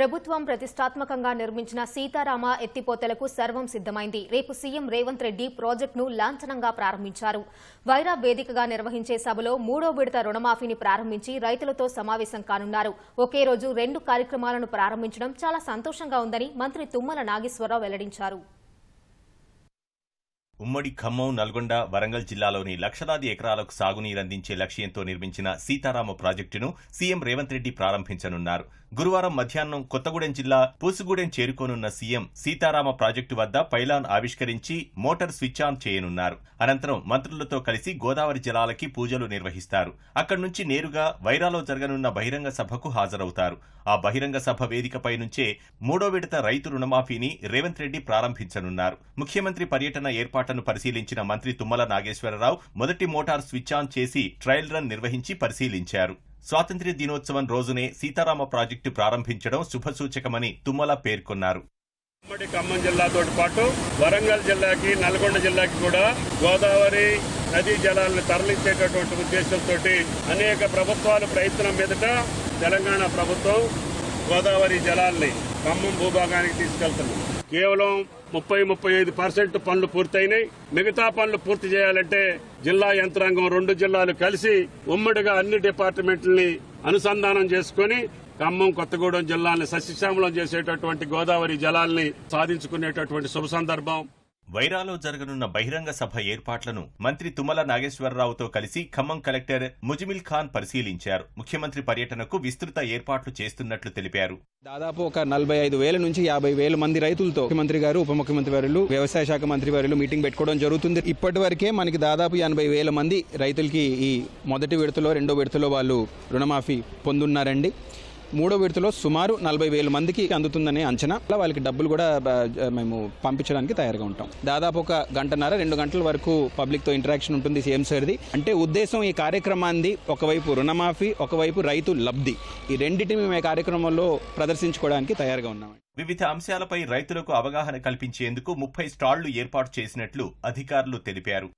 ప్రభుత్వం ప్రతిష్టాత్మకంగా నిర్మించిన సీతారామ ఎత్తిపోతలకు సర్వం సిద్దమైంది రేపు సీఎం రేవంత్ రెడ్డి ప్రాజెక్టును లాంఛనంగా ప్రారంభించారు. వైరా వేదికగా నిర్వహించే సభలో మూడో విడత రుణమాఫీని ప్రారంభించి రైతులతో సమావేశం కానున్నారు. ఒకే రోజు రెండు కార్యక్రమాలను ప్రారంభించడం చాలా సంతోషంగా ఉందని మంత్రి తుమ్మల నాగేశ్వరరావు వెల్లడించారు. ఉమ్మడి ఖమ్మం నల్గొండ వరంగల్ జిల్లాలోని లక్షలాది ఎకరాలకు సాగునీరందించే లక్ష్యంతో నిర్మించిన సీతారామ ప్రాజెక్టును సీఎం రేవంత్ రెడ్డి ప్రారంభించనున్నారు. గురువారం మధ్యాహ్నం కొత్తగూడెం జిల్లా పూసుగూడెం చేరుకోనున్న సీఎం సీతారామ ప్రాజెక్టు వద్ద పైలాన్ ఆవిష్కరించి మోటార్ స్విచ్ ఆన్ చేయనున్నారు. అనంతరం మంత్రులతో కలిసి గోదావరి జలాలకి పూజలు నిర్వహిస్తారు. అక్కడి నుంచి నేరుగా వైరాలో జరగనున్న బహిరంగ సభకు హాజరవుతారు. ఆ బహిరంగ సభ వేదికపై నుంచే మూడో విడత రైతు రుణమాఫీని రేవంత్ రెడ్డి ప్రారంభించనున్నారు. ముఖ్యమంత్రి పర్యటన ఏర్పాట్లను పరిశీలించిన మంత్రి తుమ్మల నాగేశ్వరరావు మొదటి మోటార్ స్విచ్ ఆన్ చేసి ట్రయల్ రన్ నిర్వహించి పరిశీలించారు. స్వాతంత్ర్య దినోత్సవం రోజునే సీతారామ ప్రాజెక్టు ప్రారంభించడం శుభసూచకమని తుమ్మల పేర్కొన్నారు. ఉమ్మడి ఖమ్మం జిల్లాతో పాటు వరంగల్ జిల్లాకి నల్గొండ జిల్లాకి కూడా గోదావరి నదీ జలాలను తరలించేటటువంటి ఉద్దేశంతో అనేక ప్రభుత్వాలు ప్రయత్నం మీదట తెలంగాణ ప్రభుత్వం గోదావరి జలాల్ని ఖమ్మం భూభాగానికి తీసుకెళ్తుంది కేవలం ముప్పై ముప్పై ఐదు పర్సెంట్ పనులు పూర్తయినాయి. మిగతా పనులు పూర్తి చేయాలంటే జిల్లా యంత్రాంగం రెండు జిల్లాలు కలిసి ఉమ్మడిగా అన్ని డిపార్ట్మెంట్లని అనుసంధానం చేసుకుని ఖమ్మం కొత్తగూడెం జిల్లాని సస్యశ్యామలం చేసేటటువంటి గోదావరి జలాల్ని సాధించుకునేటటువంటి శుభ సందర్భం. వైరాలో జరగనున్న బహిరంగ సభ ఏర్పాట్లను మంత్రి తుమ్మల నాగేశ్వరరావుతో కలిసి ఖమ్మం కలెక్టర్ ముజిమిల్ ఖాన్ పరిశీలించారు. ముఖ్యమంత్రి పర్యటనకు విస్తృత ఏర్పాట్లు చేస్తున్నట్లు తెలిపారు. దాదాపు ఒక నలభై ఐదు వేల నుంచి యాభై వేల మంది రైతులతో ముఖ్యమంత్రి గారు ఉప ముఖ్యమంత్రి వారు వ్యవసాయ శాఖ మంత్రి వారు మీటింగ్ పెట్టుకోవడం జరుగుతుంది. ఇప్పటి వరకే మనకి దాదాపు ఎనభై వేల మంది రైతులకి ఈ మొదటి విడతలో రెండో విడతలో వాళ్ళు రుణమాఫీ పొందున్నారండి. మూడో విడతలో సుమారు నలభై వేల మందికి అందుతుందనే అంచనా. వాళ్ళకి డబ్బులు కూడా మేము పంపించడానికి తయారుగా ఉంటాం. దాదాపు ఒక గంటన్నర రెండు గంటల వరకు పబ్లిక్తో ఇంటరాక్షన్ ఉంటుంది సీఎం సార్ది. అంటే ఉద్దేశం ఈ కార్యక్రమాన్ని ఒకవైపు రుణమాఫీ ఒకవైపు రైతు లబ్ధి. ఈ రెండింటిని మేము ఈ కార్యక్రమంలో ప్రదర్శించుకోవడానికి తయారుగా ఉన్నాం. వివిధ అంశాలపై రైతులకు అవగాహన కల్పించేందుకు ముప్పై స్టాళ్ళు ఏర్పాటు చేసినట్లు అధికారులు తెలిపారు.